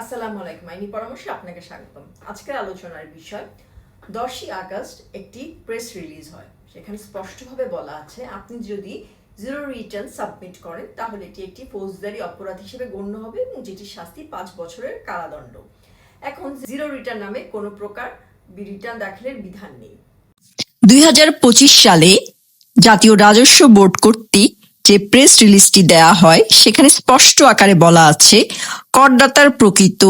আসসালামু আলাইকুম। আইনি পরামর্শে আপনাকে স্বাগতম। আজকের আলোচনার বিষয়, দশই আগস্ট একটি প্রেস রিলিজ হয়। সেখানে স্পষ্টভাবে বলা আছে, আপনি যদি জিরো রিটার্ন সাবমিট করেন, তাহলে এটি একটি ফৌজদারি অপরাধ হিসেবে গণ্য হবে এবং যেটির শাস্তি পাঁচ বছরের কারাদণ্ড। এখন জিরো রিটার্ন নামে কোনো প্রকার রিটার্ন দাখিলের বিধান নেই। দুই হাজার পঁচিশ সালে জাতীয় রাজস্ব বোর্ড কর্তৃক যে প্রেস রিলিজটি দেয়া হয়, সেখানে স্পষ্ট আকারে বলা আছে, করদাতার প্রকৃত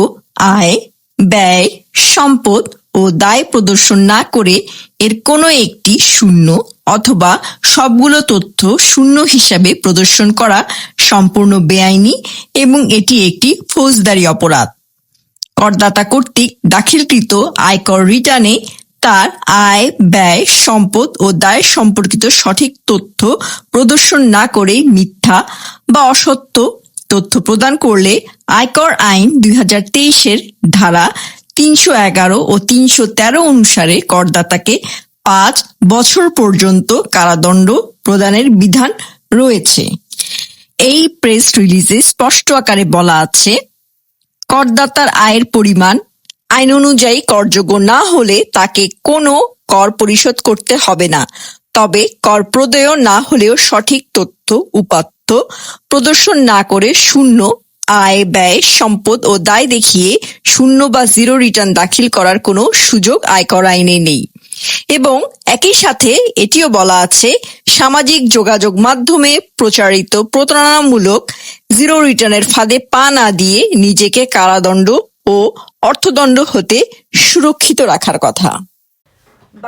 আয়, ব্যয়, সম্পদ ও দায় প্রদর্শন না করে এর কোনো একটি শূন্য অথবা সবগুলো তথ্য শূন্য হিসাবে প্রদর্শন করা সম্পূর্ণ বেআইনি এবং এটি একটি ফৌজদারি অপরাধ। করদাতা কর্তৃক দাখিলকৃত আয়কর রিটার্নে তার আয়, ব্যয়, সম্পদ ও দায় সম্পর্কিত সঠিক তথ্য প্রদর্শন না করে মিথ্যা বা অসত্য তথ্য প্রদান করলে আয়কর আইন দুই তেইশের ধারা তিনশো এগারো ও তিনশো তেরো অনুসারে করদাতাকে পাঁচ বছর পর্যন্ত কারাদণ্ড প্রদানের বিধান রয়েছে। এই প্রেস রিলিজে স্পষ্ট আকারে বলা আছে, করদাতার আয়ের পরিমাণ আইন অনুযায়ী করযোগ্য না হলে তাকে কোনো কর পরিশোধ করতে হবে না। তবে কর প্রদেয় না হলেও সঠিক তথ্য, উপাত্ত প্রদর্শন না করে শূন্য আয়, ব্যয়, সম্পদ ও দায় দেখিয়ে শূন্য বা জিরো রিটার্ন দাখিল করার কোনো সুযোগ আয়কর আইনে নেই। এবং একই সাথে এটিও বলা আছে, সামাজিক যোগাযোগ মাধ্যমে প্রচারিত প্রতারণামূলক জিরো রিটার্নের ফাঁদে পা না দিয়ে নিজেকে কারাদণ্ড ও অর্থদণ্ড হতে সুরক্ষিত রাখার কথা।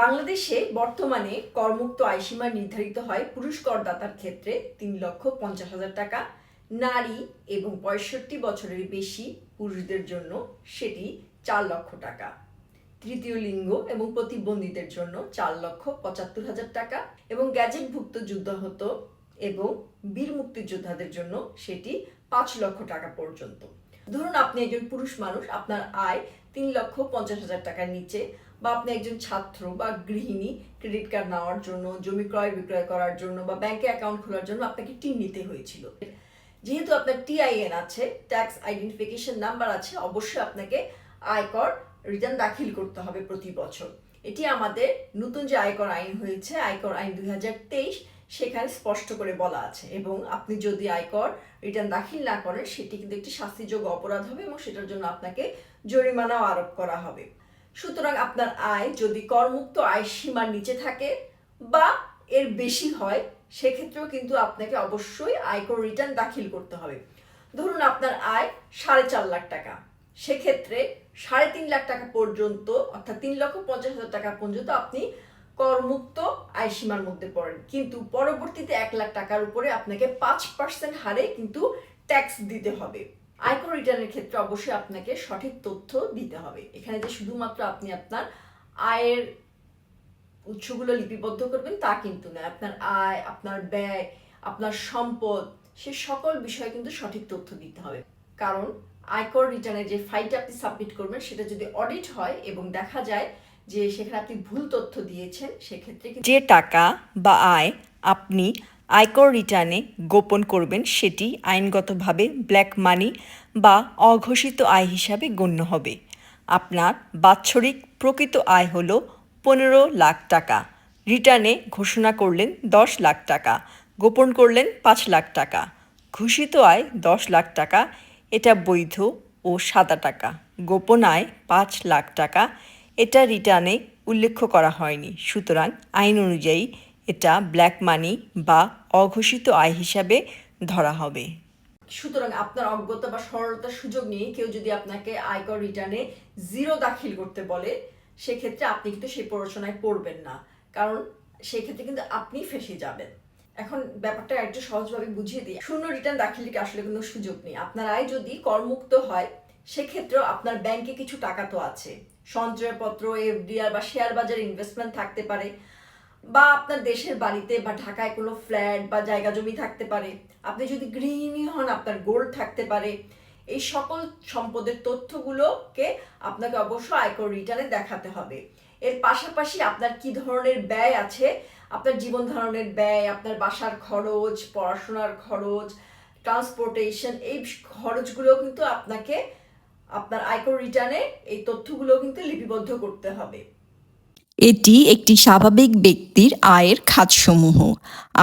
বাংলাদেশে বর্তমানে করমুক্ত আয়সীমা নির্ধারিত হয় পুরুষ করদাতার ক্ষেত্রে তিন লক্ষ পঞ্চাশ হাজার টাকা। নারী এবং পঁয়ষট্টি বছরের বেশি পুরুষদের জন্য সেটি চার লক্ষ টাকা। তৃতীয় লিঙ্গ এবং প্রতিবন্ধীদের জন্য চার লক্ষ পঁচাত্তর হাজার টাকা এবং গ্যাজেটভুক্ত যুদ্ধাহত এবং বীর মুক্তিযোদ্ধাদের জন্য সেটি পাঁচ লক্ষ টাকা পর্যন্ত। ধরুন আপনি একজন পুরুষ মানুষ, আপনার আয় তিন লক্ষ পঞ্চাশ হাজার টাকার নিচে, বা আপনি একজন ছাত্র বা গৃহিণী ক্রেডিট কার্ড নেওয়ার জন্য, জমি ক্রয় বিক্রয় করার জন্য, বা ব্যাংকে অ্যাকাউন্ট খোলার জন্য আপনাকে টিন নিতে হয়েছিল। যেহেতু আপনার টিআইএন আছে ট্যাক্স আইডেন্টিফিকেশন নাম্বার আছে, অবশ্যই আপনাকে আয়কর রিটার্ন দাখিল করতে হবে প্রতি বছর। এটি আমাদের নতুন যে আয়কর আইন হয়েছে, আয়কর আইন দুই হাজার তেইশ সেখানে স্পষ্ট করে বলা আছে। এবং আপনি যদি আয়কর রিটার্ন দাখিল না করেন, সেটি কিন্তু একটি শাস্তিযোগ্য অপরাধ হবে এবং সেটার জন্য আপনাকে জরিমানাও আরোপ করা হবে। সুতরাং আপনার আয় যদি করমুক্ত আয় সীমার নিচে থাকে বা এর বেশি হয়, সেক্ষেত্রেও কিন্তু আপনাকে অবশ্যই আয়কর রিটার্ন দাখিল করতে হবে। ধরুন আপনার আয় সাড়ে চার লাখ টাকা। সেক্ষেত্রে সাড়ে তিন লাখ টাকা পর্যন্ত, অর্থাৎ তিন লক্ষ পঞ্চাশ হাজার টাকা পর্যন্ত আপনি করমুক্ত আয় সীমার মধ্যে পড়েন। কিন্তু পরবর্তীতে এক লাখ টাকার উপরে আপনাকে পাঁচ পার্সেন্ট হারে কিন্তু ট্যাক্স দিতে হবে। আয়কর রিটার্নের ক্ষেত্রে অবশ্যই আপনাকে সঠিক তথ্য দিতে হবে। এখানে যে শুধুমাত্র আপনি আপনার আয়ের উৎসগুলো লিপিবদ্ধ করবেন তা কিন্তু না আপনার আয়, আপনার ব্যয়, আপনার সম্পদ, সে সকল বিষয়ে কিন্তু সঠিক তথ্য দিতে হবে। কারণ আয়কর রিটার্নে যে ফাইলটা আপনি সাবমিট করবেন, সেটা যদি অডিট হয় এবং দেখা যায় যে সেখানে আপনি ভুল তথ্য দিয়েছেন, সেক্ষেত্রে যে টাকা বা আয় আপনি আয়কর রিটার্নে গোপন করবেন, সেটি আইনগতভাবে ব্ল্যাক মানি বা অঘোষিত আয় হিসাবে গণ্য হবে। আপনার বাৎসরিক প্রকৃত আয় হল পনেরো লাখ টাকা। রিটার্নে ঘোষণা করলেন দশ লাখ টাকা, গোপন করলেন পাঁচ লাখ টাকা। ঘোষিত আয় দশ লাখ টাকা, এটা বৈধ ও সাদা টাকা। গোপন আয় পাঁচ লাখ টাকা এটা রিটার্নে উল্লেখ করা হয়নি। সুতরাং আইন অনুযায়ী এটা ব্ল্যাক মানি বা অঘোষিত আয় হিসাবে ধরা হবে। সুতরাং আপনার অজ্ঞতা বা সরলতার সুযোগ নিয়ে কেউ যদি আপনাকে আয়কর রিটার্নে জিরো দাখিল করতে বলে, সেক্ষেত্রে আপনি কিন্তু সেই প্ররোচনায় পড়বেন না। কারণ সেক্ষেত্রে কিন্তু আপনি ফেসে যাবেন। এখন ব্যাপারটা একটু সহজভাবে বুঝিয়ে দিই। শূন্য রিটার্ন দাখিলের আসলে কোনো সুযোগ নেই। আপনার আয় যদি করমুক্ত হয়, সেক্ষেত্রেও আপনার ব্যাংকে কিছু টাকা তো আছে। সঞ্চয়পত্র, এফডিআর বা শেয়ার বাজারে ইনভেস্টমেন্ট থাকতে পারে বা আপনার দেশের বাড়িতে বা ঢাকায় কোনো ফ্ল্যাট বা জায়গা জমি থাকতে পারে। আপনি যদি গৃহিণী হন, আপনার গোল্ড থাকতে পারে। এই সকল সম্পদের তথ্যগুলোকে আপনাকে অবশ্যই আয়কর রিটার্নে দেখাতে হবে। এর পাশাপাশি আপনার কি ধরনের ব্যয় আছে? আপনার জীবন ধারণের ব্যয়, আপনার বাসার খরচ, পড়াশোনার খরচ ট্রান্সপোর্টেশন এই খরচগুলো কিন্তু আপনাকে আপনার আয়কর রিটার্নে এই তথ্যগুলো কিন্তু লিপিবদ্ধ করতে হবে। এটি একটি স্বাভাবিক ব্যক্তির আয়ের খাতসমূহ।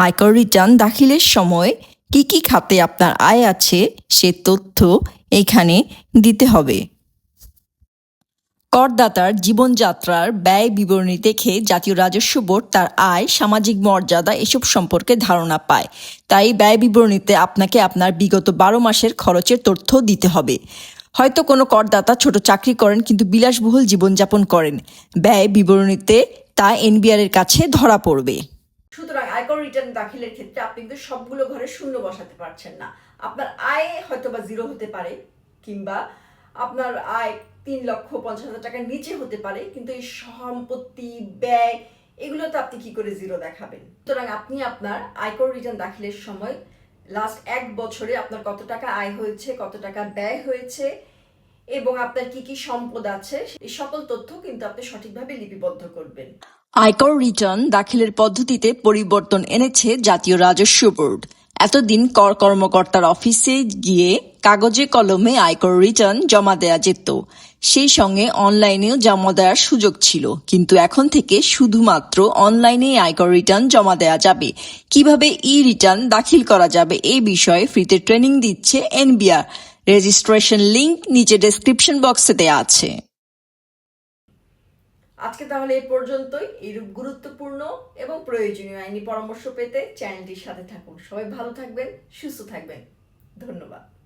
আয়কর রিটার্ন দাখিলের সময় কি কি খাতে আপনার আয় আছে সে তথ্য এখানে দিতে হবে। করদাতার জীবনযাত্রার ব্যয় বিবরণী দেখে জাতীয় রাজস্ব বোর্ড তার আয়, সামাজিক মর্যাদা এসব সম্পর্কে ধারণা পায়। তাই ব্যয় বিবরণীতে আপনাকে আপনার বিগত বারো মাসের খরচের তথ্য দিতে হবে। হয়তো কোনো করদাতা ছোট চাকরি করেন কিন্তু বিলাসবহুল জীবনযাপন করেন। ব্যয় বিবরণীতে তা এনবিআর এর কাছে ধরা পড়বে। সুতরাং আয়কর রিটার্ন দাখিলের ক্ষেত্রে আপনি কিন্তু সবগুলো ঘরে শূন্য বসাতে পারছেন না। আপনার আয় হয়তো বা জিরো হতে পারে কিংবা আপনার আয় তিন লক্ষ পঞ্চাশ হাজার টাকার নিচে হতে পারে, কিন্তু এই সম্পত্তি, ব্যয়, এগুলোতে আপনি কি করে জিরো দেখাবেন? সুতরাং আপনি আপনার আয়কর রিটার্ন দাখিলের সময় লাস্ট এক বছরে আপনার কত টাকা আয় হয়েছে, কত টাকা ব্যয় হয়েছে, এবং আপনার কি কি সম্পদ আছে, এই সকল তথ্য কিন্তু আপনি সঠিকভাবে লিপিবদ্ধ করবেন। আয়কর রিটার্ন দাখিলের পদ্ধতিতে পরিবর্তন এনেছে জাতীয় রাজস্ব বোর্ড। এতদিন কর কর্মকর্তার অফিসে গিয়ে কাগজে কলমে আয়কর রিটার্ন জমা দেয়া যেত। সেই সঙ্গে অনলাইনেও জমা দেওয়ার সুযোগ ছিল। কিন্তু এখন থেকে শুধুমাত্র অনলাইনে আয়কর রিটার্ন জমা দেওয়া যাবে। কীভাবে ই রিটার্ন দাখিল করা যাবে এই বিষয়ে ফ্রিতে ট্রেনিং দিচ্ছে এনবিআর রেজিস্ট্রেশন লিংক নিচে ডেসক্রিপশন বক্সে দেওয়া আছে। আজকে তাহলে এই পর্যন্তই। এইরূপ গুরুত্বপূর্ণ এবং প্রয়োজনীয় আইনি পরামর্শ পেতে চ্যানেলটির সাথে থাকুন। সবাই ভালো থাকবেন, সুস্থ থাকবেন। ধন্যবাদ।